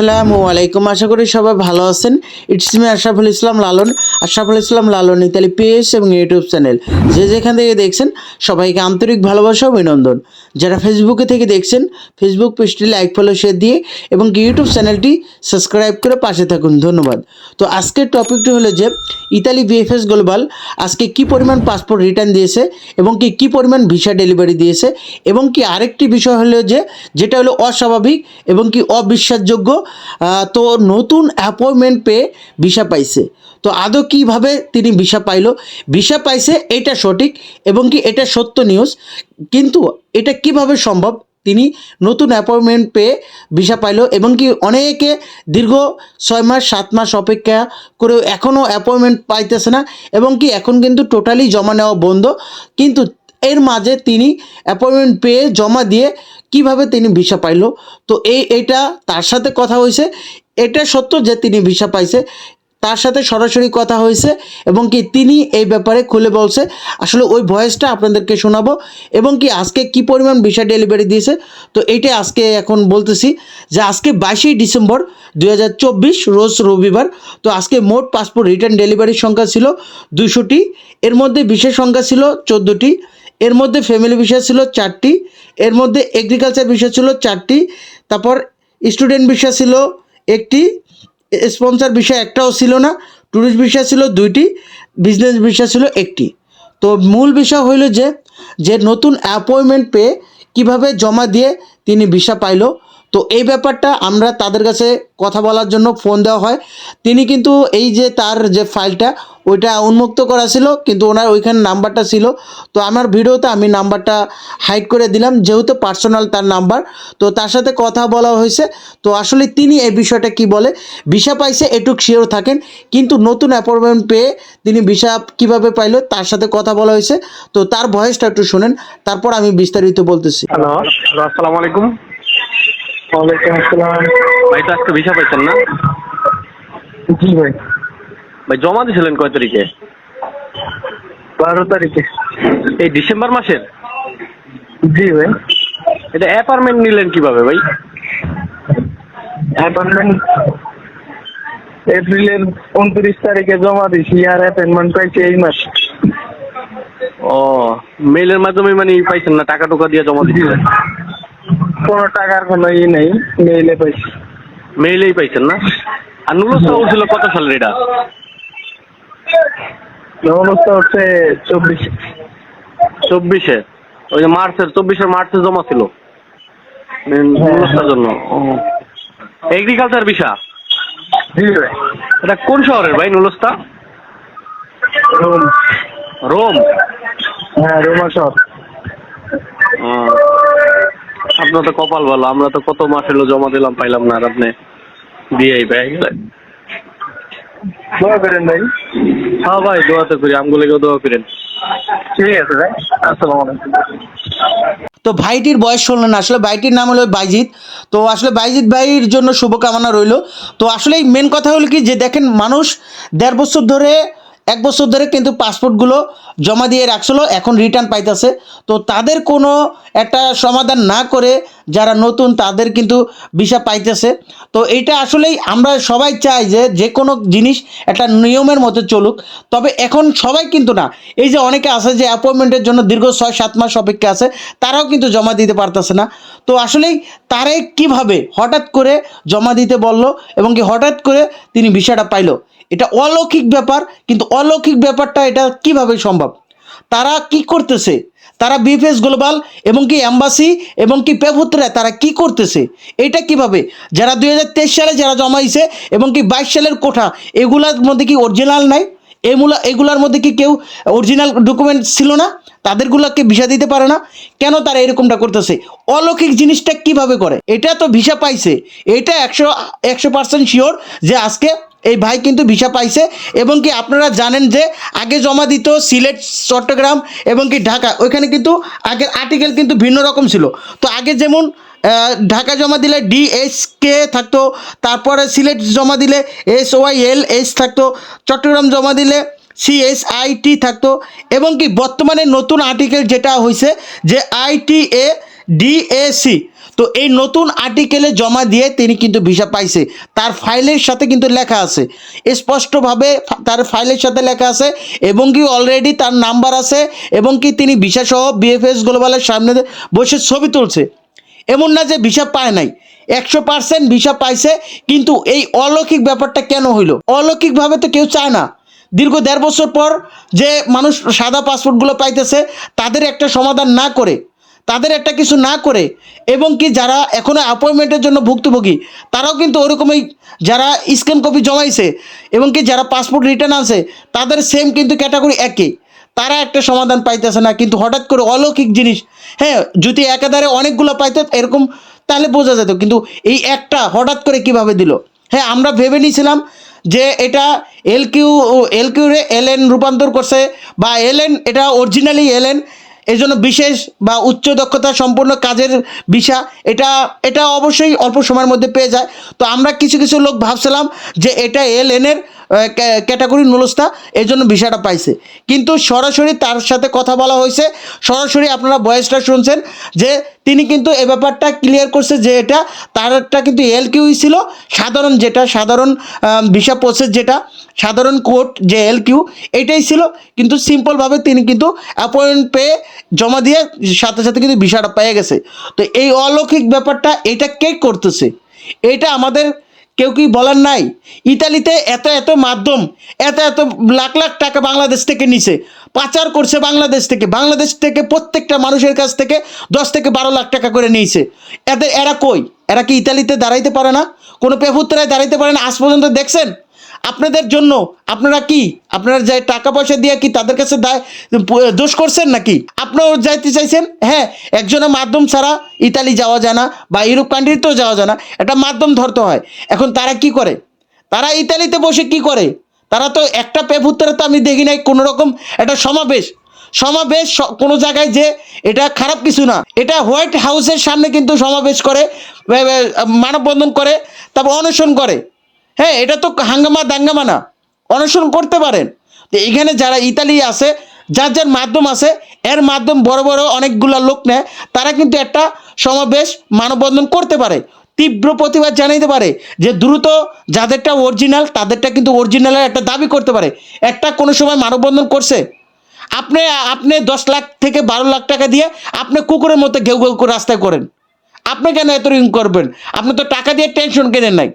আসসালামু আলাইকুম। আশা করি সবাই ভালো আছেন। It's me Ashraful Islam Lalon. Ashraful Islam Lalon Italy page এবং ইউটিউব চ্যানেল যে যেখান থেকে দেখছেন, সবাইকে আন্তরিক ভালোবাসা অভিনন্দন। যারা ফেসবুকে থেকে দেখছেন ফেসবুক পেজটি লাইক ফলো শেয়ার দিয়ে এবং ইউটিউব চ্যানেলটি সাবস্ক্রাইব করে পাশে থাকুন। ধন্যবাদ। তো আজকের টপিকটি হলো যে, ইতালি বিএফএস গ্লোবাল আজকে কি পরিমাণ পাসপোর্ট রিটার্ন দিয়েছে এবং কি কি পরিমাণ ভিসা ডেলিভারি দিয়েছে এবং কি আরেকটি বিষয় হলো যে, যেটা হলো অস্বাভাবিক এবং কি অবিশ্বাসযোগ্য তো নতুন অ্যাপয়েন্টমেন্ট পেয়ে ভিসা পাইছে। তো আদৌ কীভাবে তিনি ভিসা পাইলো? ভিসা পাইছে, এটা সঠিক এবং কি এটা সত্য নিউজ কিন্তু এটা কীভাবে সম্ভব? তিনি নতুন অ্যাপয়েন্টমেন্ট পেয়ে ভিসা পাইলো এবং কি অনেকে দীর্ঘ ছয় মাস, সাত মাস অপেক্ষা করেও এখনও অ্যাপয়েন্টমেন্ট পাইতেছে না এবং কি এখন কিন্তু টোটালি জমা নেওয়া বন্ধ। কিন্তু এর মাঝে তিনি অ্যাপয়েন্টমেন্ট পেয়ে জমা দিয়ে কীভাবে তিনি ভিসা পাইলো? তো এই এটা তার সাথে কথা হয়েছে। এটা সত্য যে তিনি ভিসা পাইছে। তার সাথে সরাসরি কথা হয়েছে এবং কি তিনি এই ব্যাপারে খুলে বলছে। আসলে ওই ভয়েসটা আপনাদেরকে শোনাবো এবং কি আজকে কি পরিমাণ ভিসা ডেলিভারি দিয়েছে। তো এইটা আজকে এখন বলতেছি যে আজকে বাইশে ডিসেম্বর দু হাজার চব্বিশ, রোজ রবিবার। তো আজকে মোট পাসপোর্ট রিটার্ন ডেলিভারির সংখ্যা ছিল দুশোটি এর মধ্যে বিশেষ সংখ্যা ছিল চোদ্দোটি। এর মধ্যে ফ্যামিলি বিষয় ছিল চারটি। এর মধ্যে এগ্রিকালচার বিষয় ছিল চারটি, তারপর স্টুডেন্ট বিষয় ছিল একটি স্পন্সার বিষয় একটাও ছিল না ট্যুরিস্ট বিষয় ছিল দুইটি বিজনেস বিষয় ছিল একটি। তো মূল বিষয় হইল যে যে নতুন অ্যাপয়েন্টমেন্ট পেয়ে কীভাবে জমা দিয়ে তিনি ভিসা পাইলো তো এই ব্যাপারটা আমরা তাদের কাছে কথা বলার জন্য ফোন দেওয়া হয়। তিনি কিন্তু এই যে তার যে ফাইলটা, ওইটা উন্মুক্ত করা ছিল, কিন্তু ওনার ওইখানে নাম্বারটা ছিল। তো আমার ভিডিওতে আমি নাম্বারটা হাইড করে দিলাম, যেহেতু পার্সোনাল তার নাম্বার। তো তার সাথে কথা বলা হয়েছে। তো আসলে তিনি এই বিষয়টা কি বলে? ভিসা পাইছে, এটুক শিওর থাকেন। কিন্তু নতুন অ্যাপয়েন্টমেন্ট পেয়ে তিনি ভিসা কীভাবে পাইলো, তার সাথে কথা বলা হয়েছে। তো তার ভয়েসটা একটু শোনেন, তারপর আমি বিস্তারিত বলতেছি। হ্যালো, আসসালামু আলাইকুম। ওয়ালাইকুম আসসালাম। ভাই তো আজকে ভিসা পাইছেন না? জি ভাই। ভাই জমা দিয়েছিলেন কয় তারিখে? বারো তারিখে। এই ডিসেম্বর মাসের? জি ভাই। এটা অ্যাপার্টমেন্ট নিলেন কীভাবে ভাই? অ্যাপয়েন্টমেন্ট এপ্রিলের উনত্রিশ তারিখে জমা দিছি আর অ্যাপয়েন্টমেন্ট পাইছি এই মাস। ও মেইলের মাধ্যমে মানে পাইছেন না টাকা টুকা দিয়ে জমা দিয়েছিলেন কোনো টাকার কোনো ই নেই মেইলে পাইছি। মেইলেই পাইছেন না? আর নুলসা উঠছিল কত সালের এটা? অবস্থা হচ্ছে চব্বিশ। চব্বিশে? ওই যে মার্চের চব্বিশের মার্চে জমা ছিল। নুলসার জন্য। এগ্রিকালচার জি এটা কোন শহরের ভাই নুলস্তা রুম। রোম। হ্যাঁ রোমা শহর। আপনার তো কপাল ভালো আমরা তো কত মাস হলো জমা দিলাম পাইলাম না আর আপনি দিয়েই পেয়ে গেলেন দোয়া করেন ভাই। হ্যাঁ ভাই দোয়া তো করি আমগুলোকেও দোয়া করেন। ঠিক আছে ভাই আসসালামু আলাইকুম। তো ভাইটির বয়স শুনলেন আসলে ভাইটির নাম হলো বাইজিৎ। তো আসলে বাইজিৎ ভাইয়ের জন্য শুভকামনা রইল। তো আসলে মেন কথা হলো কি যে দেখেন মানুষ দেড় বছর ধরে এক বছর ধরে কিন্তু পাসপোর্টগুলো জমা দিয়ে রাখছিল, এখন রিটার্ন পাইতেছে। তো তাদের কোনো একটা সমাধান না করে যারা নতুন, তাদের কিন্তু ভিসা পাইতেছে। তো এটা আসলেই আমরা সবাই চাই যে যে কোনো জিনিস একটা নিয়মের মতো চলুক। তবে এখন সবাই কিন্তু না। এই যে অনেকে আছে যে অ্যাপয়েন্টমেন্টের জন্য দীর্ঘ ছয়, সাত মাস অপেক্ষা আছে, তারাও কিন্তু জমা দিতে পারতেছে না। তো আসলেই তারে কীভাবে হঠাৎ করে জমা দিতে বলল এবং কি হঠাৎ করে তিনি ভিসাটা পাইলো? এটা অলৌকিক ব্যাপার, কিন্তু অলৌকিক ব্যাপারটা এটা কীভাবে সম্ভব? তারা কি করতেছে? তারা বিএফএস গ্লোবাল এবং কি অ্যাম্বাসি এবং কি পেভুত্রা তারা কি করতেছে? এটা কীভাবে? যারা দুই হাজার তেইশ সালে যারা জমাইছে এবং কি বাইশ সালের কোঠা, এগুলার মধ্যে কি অরিজিনাল নাই? এগুলা এগুলার মধ্যে কি কেউ অরিজিনাল ডকুমেন্ট ছিল না? তাদেরগুলোকে ভিসা দিতে পারে না? কেন তারা এরকমটা করতেছে? অলৌকিক জিনিসটা কীভাবে করে? এটা তো ভিসা পাইছে। এটা একশো একশো পার্সেন্ট শিওর যে আজকে এই ভাই কিন্তু ভিসা পাইছে এবং কি আপনারা জানেন যে আগে জমা দিত সিলেট, চট্টগ্রাম এবং কি ঢাকা। ওইখানে কিন্তু আগের আর্টিকেল কিন্তু ভিন্ন রকম ছিল। তো আগে যেমন ঢাকা জমা দিলে ডিএস কে থাকতো, তারপরে সিলেট জমা দিলে এস ওয়াই এল এস থাকতো, চট্টগ্রাম জমা দিলে সিএসআইটি থাকতো এবং কি বর্তমানে নতুন আর্টিকেল যেটা হয়েছে যে আইটিএ ডিএসি তো এই নতুন আর্টিকেলে জমা দিয়ে তিনি কিন্তু ভিসা পাইছে। তার ফাইলের সাথে কিন্তু লেখা আছে। স্পষ্টভাবে তার ফাইলের সাথে লেখা আছে, এবং কি অলরেডি তার নাম্বার আছে, এবং কি তিনি ভিসা সহ বিএফএস গ্লোবালের সামনে বসে ছবি তুলছে। এমন না যে ভিসা পায় নাই। একশো পার্সেন্ট ভিসা পাইছে, কিন্তু এই অলৌকিক ব্যাপারটা কেন হইল? অলৌকিকভাবে তো কেউ চায় না। দীর্ঘ দেড় বছর পর যে মানুষ সাদা পাসপোর্টগুলো পাইতেছে, তাদের একটা সমাধান না করে তাদের একটা কিছু না করে এবং কি যারা এখনও অ্যাপয়েন্টমেন্টের জন্য ভুক্তভোগী, তারাও কিন্তু ওরকমই যারা স্ক্যান কপি জমাইছে এবং কি যারা পাসপোর্ট রিটার্ন আছে তাদের সেম কিন্তু ক্যাটাগরি একই। তারা একটা সমাধান পাইতেছে না, কিন্তু হঠাৎ করে অলৌকিক জিনিস হ্যাঁ যদি একাধারে অনেকগুলো পাইতো এরকম, তাহলে বোঝা যেত, কিন্তু এই একটা হঠাৎ করে কীভাবে দিল? হ্যাঁ আমরা ভেবে নিয়েছিলাম যে এটা এল কিউ এল কিউরে এল এন রূপান্তর করছে বা এল এন এটা অরিজিনালি এল এন এই জন্য বিশেষ বা উচ্চ দক্ষতা সম্পূর্ণ কাজের ভিসা, এটা এটা অবশ্যই অল্প সময়ের মধ্যে পেয়ে যায়। তো আমরা কিছু কিছু লোক ভাবছিলাম যে এটা এল এনের ক্যাটাগরি নুলস্তা, এই জন্য ভিসাটা পাইছে। কিন্তু সরাসরি তার সাথে কথা বলা হয়েছে। সরাসরি আপনারা বয়সটা শুনছেন যে তিনি কিন্তু এ ব্যাপারটা ক্লিয়ার করছে যে এটা তারটা কিন্তু এল কিউই ছিল। সাধারণ যেটা, সাধারণ ভিসা প্রসেস যেটা, সাধারণ কোর্ট যে এল কিউ এটাই ছিল। কিন্তু সিম্পলভাবে তিনি কিন্তু অ্যাপয়েন্ট পেয়ে জমা দিয়ে সাথে সাথে কিন্তু ভিসাটা পেয়ে গেছে। তো এই অলৌকিক ব্যাপারটা, এটা কে করতেছে? এটা আমাদের কেউ কি বলার নাই? ইতালিতে এত এত মাধ্যম, এত এত লাখ লাখ টাকা বাংলাদেশ থেকে নিছে, পাচার করছে বাংলাদেশ থেকে বাংলাদেশ থেকে প্রত্যেকটা মানুষের কাছ থেকে দশ থেকে বারো লাখ টাকা করে নিয়েছে। এদের, এরা কই? এরা কি ইতালিতে দাঁড়াইতে পারে না? কোনো পেপুত্রায় দাঁড়াইতে পারে না? আজ পর্যন্ত দেখছেন? আপনাদের জন্য আপনারা কি? আপনারা যে টাকা পয়সা দিয়ে কি তাদের কাছে দায়, দোষ করছেন নাকি? আপনারাও যাইতে চাইছেন? হ্যাঁ একজনের মাধ্যম ছাড়া ইতালি যাওয়া যায় না বা ইউরোপ কান্ট্রিতেও যাওয়া যায় না। একটা মাধ্যম ধরতে হয়। এখন তারা কি করে? তারা ইতালিতে বসে কি করে? তারা তো একটা পেপুত্তরে তো আমি দেখি নাই, কোনো রকম একটা সমাবেশ। সমাবেশ কোনো জায়গায় যে এটা খারাপ কিছু না। এটা হোয়াইট হাউসের সামনে কিন্তু সমাবেশ করে মানববন্ধন করে, তারপর অনশন করে। হ্যাঁ এটা তো হাঙ্গামা দাঙ্গামা না। অনশন করতে পারেন। তো এখানে যারা ইতালি আছে, যার যার মাধ্যম আছে, এর মাধ্যম বড় বড় অনেকগুলো লোক নেয়, তারা কিন্তু একটা সমাবেশ মানববন্ধন করতে পারে। তীব্র প্রতিবাদ জানাইতে পারে যে দ্রুত যাদেরটা অরিজিনাল তাদেরটা কিন্তু অরিজিনালের একটা দাবি করতে পারে। একটা কোনো সময় মানববন্ধন করছে, আপনি আপনি দশ লাখ থেকে বারো লাখ টাকা দিয়ে আপনি কুকুরের মতো ঘেউ ঘেউ করে রাস্তায় করেন। আপনি কেন এত ঋণ করবেন? আপনি তো টাকা দিয়ে টেনশন কেনেন নাই।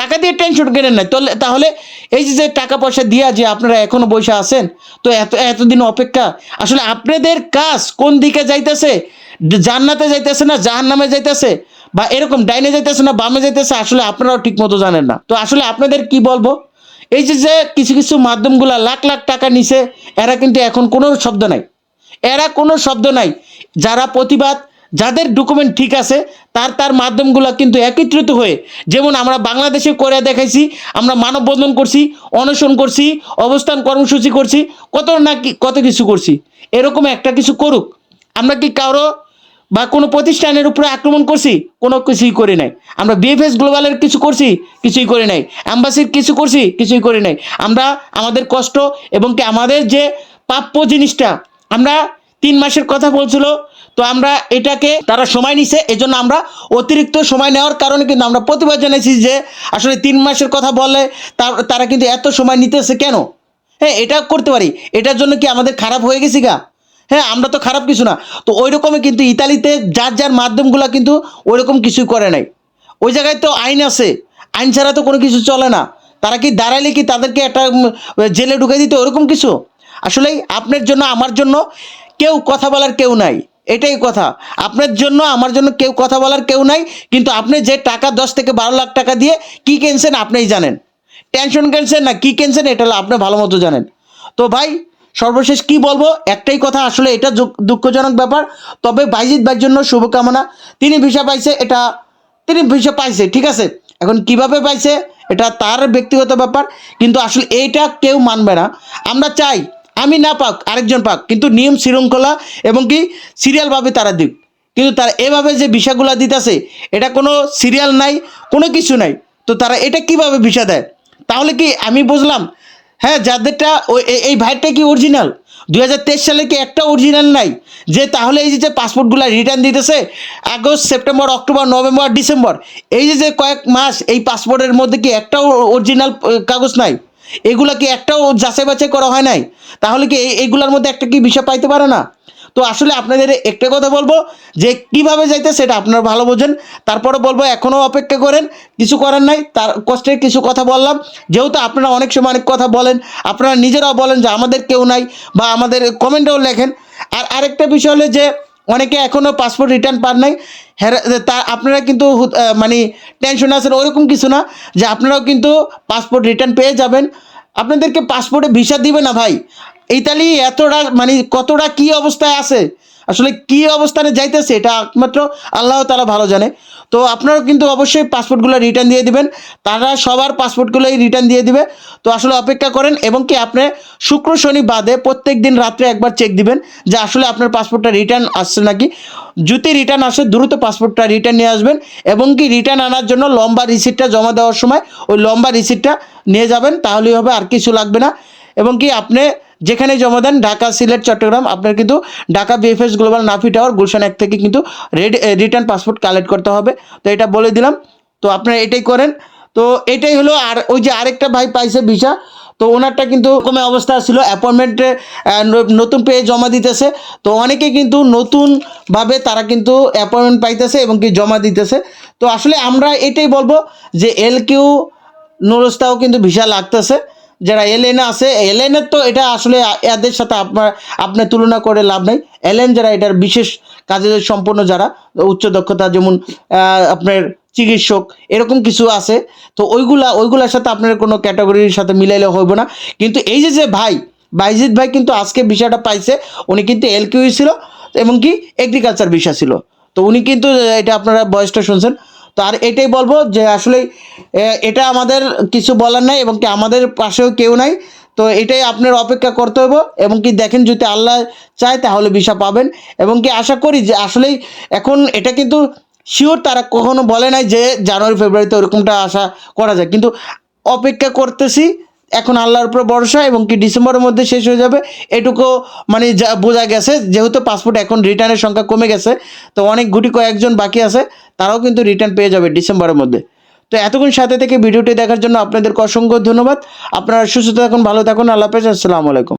টাকা দিয়ে টেনশন কেনেন নাই তাহলে তাহলে এই যে টাকা পয়সা দিয়া যে আপনারা এখনও বসে আছেন, তো এত এতদিন অপেক্ষা। আসলে আপনাদের কাজ কোন দিকে যাইতেছে? জান্নাতে যাইতেছে না জাহান নামে যাইতেছে? বা এরকম ডাইনে যাইতেছে না বামে যাইতেছে, আসলে আপনারাও ঠিক মতো জানেন না। তো আসলে আপনাদের কি বলব? এই যে যে কিছু কিছু মাধ্যমগুলা লাখ লাখ টাকা নিছে, এরা কিন্তু এখন কোনো শব্দ নাই। এরা কোনো শব্দ নাই। যারা প্রতিবাদ যাদের ডকুমেন্ট ঠিক আছে, তার তার মাধ্যমগুলো কিন্তু একত্রিত হয়ে, যেমন আমরা বাংলাদেশে করে দেখাইছি, আমরা মানববন্ধন করছি, অনশন করছি, অবস্থান কর্মসূচি করছি, কত না কি, কত কিছু করছি, এরকম একটা কিছু করুক। আমরা কি কারও বা কোনো প্রতিষ্ঠানের উপরে আক্রমণ করছি? কোনো কিছুই করি নাই। আমরা বিএফএস গ্লোবালের কিছু করছি, কিছুই করি নাই। অ্যাম্বাসির কিছু করছি, কিছুই করি নাই। আমরা আমাদের কষ্ট এবং কি আমাদের যে প্রাপ্য জিনিসটা, আমরা তিন মাসের কথা বলছিল তো আমরা এটাকে, তারা সময় নিছে, এজন্য আমরা অতিরিক্ত সময় নেওয়ার কারণে কিন্তু আমরা প্রতিবাদ জানাইছি যে আসলে তিন মাসের কথা বলে, তার- কিন্তু এত সময় নিতেছে কেন? হ্যাঁ এটা করতে পারি। এটার জন্য কি আমাদের খারাপ হয়ে গেছি গা? হ্যাঁ আমরা তো খারাপ কিছু না। তো ওই রকমই কিন্তু ইতালিতে যার যার মাধ্যমগুলো কিন্তু ওই রকম কিছুই করে নাই। ওই জায়গায় তো আইন আছে। আইন ছাড়া তো কোনো কিছু চলে না। তারা কি দাঁড়াইলে কি তাদেরকে একটা জেলে ঢুকে দিতে? ওরকম কিছু? আসলে আপনার জন্য, আমার জন্য কেউ কথা বলার কেউ নাই। এটাই কথা। আপনার জন্য, আমার জন্য কেউ কথা বলার কেউ নাই, কিন্তু আপনি যে টাকা দশ থেকে বারো লাখ টাকা দিয়ে কি কিনছেন আপনিই জানেন। টেনশন কিনছেন না, কি কিনছেন এটা আপনি ভালো মতো জানেন। তো ভাই, সর্বশেষ কি বলব? একটাই কথা, আসলে এটা দুঃখ- দুঃখজনক ব্যাপার। তবে বাইজিৎ ভাইয়ের জন্য শুভকামনা। তিনি ভিসা পাইছে, এটা তিনি ভিসা পাইছে, ঠিক আছে? এখন কীভাবে পাইছে, এটা তার ব্যক্তিগত ব্যাপার। কিন্তু আসলে এইটা কেউ মানবে না। আমরা চাই আমি না পাক, আরেকজন পাক, কিন্তু নিয়ম শৃঙ্খলা এবং কি সিরিয়ালভাবে তারা দিক। কিন্তু তারা এভাবে যে ভিসাগুলো দিতেছে, এটা কোনো সিরিয়াল নাই, কোনো কিছু নাই। তো তারা এটা কীভাবে ভিসা দেয়? তাহলে কি আমি বুঝলাম হ্যাঁ যাদেরটা ওই এই ভাইটা কি অরিজিনাল দু হাজার তেইশ সালে কি একটা অরিজিনাল নাই? যে তাহলে এই যে যে পাসপোর্টগুলো রিটার্ন দিতেছে, August, September, October, November, December, এই যে যে কয়েক মাস এই পাসপোর্টের মধ্যে কি একটাও অরিজিনাল কাগজ নাই? এগুলা কি একটাও যাচাই বাছাই করা হয় নাই? তাহলে কি এই- এইগুলোর মধ্যে একটা কি বিষয় পাইতে পারে না? তো আসলে আপনাদের একটা কথা বলব, যে কীভাবে যাইতে সেটা আপনারা ভালো বোঝেন। তারপরে বলব এখনও অপেক্ষা করেন, কিছু করার নাই। তার কষ্টের কিছু কথা বললাম। যেহেতু আপনারা অনেক সময় অনেক কথা বলেন, আপনারা নিজেরাও বলেন যে আমাদের কেউ নাই, বা আমাদের কমেন্টেও লেখেন। আর আরেকটা বিষয় হলো যে অনেকে এখনও পাসপোর্ট রিটার্ন পান নাই। তা আপনারা কিন্তু মানে টেনশন আছেন, ওরকম কিছু না, যে আপনারাও কিন্তু পাসপোর্ট রিটার্ন পেয়ে যাবেন। আপনাদেরকে পাসপোর্টে ভিসা দিবে না ভাই। ইতালি এতটা মানে কতটা কি অবস্থায় আছে? আসলে কি অবস্থানে যাইতেছে এটা একমাত্র আল্লাহ তারা ভালো জানে। তো আপনারাও কিন্তু অবশ্যই পাসপোর্টগুলো রিটার্ন দিয়ে দিবেন। তারা সবার পাসপোর্টগুলোই রিটার্ন দিয়ে দিবে। তো আসলে অপেক্ষা করেন এবং কি আপনি শুক্র শনি বাদে প্রত্যেক দিন রাত্রে একবার চেক দিবেন যে আসলে আপনার পাসপোর্টটা রিটার্ন আসছে নাকি। যদি রিটার্ন আসে, দ্রুত পাসপোর্টটা রিটার্ন নিয়ে আসবেন এবং কি রিটার্ন আনার জন্য লম্বা রিসিপ্টটা জমা দেওয়ার সময় ওই লম্বা রিসিপ্টটা নিয়ে যাবেন, তাহলেই হবে আর কিছু লাগবে না। এবং কি আপনি যেখানে জমা দেন ঢাকা, সিলেট, চট্টগ্রাম, আপনার কিন্তু Dhaka BFS global Nafi tower Gulshan এক থেকে কিন্তু রেড রিটার্ন পাসপোর্ট কালেক্ট করতে হবে। তো এটা বলে দিলাম। তো আপনারা এটাই করেন। তো এটাই হলো আর ওই যে আরেকটা ভাই পাইছে ভিসা। তো ওনারটা কিন্তু কমে অবস্থা ছিল। অ্যাপয়েন্টমেন্টে নতুন পেয়ে জমা দিতেছে। তো অনেকে কিন্তু নতুনভাবে তারা কিন্তু অ্যাপয়েন্টমেন্ট পাইতেছে এবং কি জমা দিতেছে। তো আসলে আমরা এটাই বলব যে এল কিউ নুরস্তাও কিন্তু ভিসা লাগতেছে। যারা এলএন আছে এলএনের তো এটা আসলে এদের সাথে আপনার, আপনি তুলনা করে লাভ নাই। এলএন যারা, এটার বিশেষ কাজে সম্পন্ন যারা, উচ্চ দক্ষতা যেমন আপনার চিকিৎসক, এরকম কিছু আছে। তো ওইগুলা, ওইগুলার সাথে আপনার কোনো ক্যাটাগরির সাথে মিলাইলে হইব না। কিন্তু এই যে যে ভাই, বাইজিৎ ভাই কিন্তু আজকে বিষয়টা পাইছে, উনি কিন্তু এলকিউ ছিল, এবং কি এগ্রিকালচার বিষয় ছিল। তো উনি কিন্তু, এটা আপনারা বয়সটা শুনছেন তো আর এটাই বলব যে আসলে এটা আমাদের কিছু বলার নাই এবং কি আমাদের পাশেও কেউ নাই। তো এটাই আপনার অপেক্ষা করতে হবে এবং কি দেখেন যদি আল্লাহ চায় তাহলে ভিসা পাবেন। এবং কি আশা করি যে আসলেই এখন এটা কিন্তু শিওর তারা কখনো বলে নাই যে জানুয়ারি, ফেব্রুয়ারিতে ওরকমটা আশা করা যায়। কিন্তু অপেক্ষা করতেছি এখন আল্লাহর উপর ভরসা এবং কি ডিসেম্বরের মধ্যে শেষ হয়ে যাবে, এটুকু মানে যা বোঝা গেছে, যেহেতু পাসপোর্ট এখন রিটার্নের সংখ্যা কমে গেছে, তো অনেক গুটি কয়েকজন বাকি আছে, তারাও কিন্তু রিটার্ন পেয়ে যাবে ডিসেম্বরের মধ্যে। তো এতক্ষণ সাথে থেকে ভিডিওটি দেখার জন্য আপনাদেরকে অসংখ্য ধন্যবাদ। আপনারা সুস্থ থাকুন, ভালো থাকুন, আল্লাহ হাফেজ, আসসালামু আলাইকুম।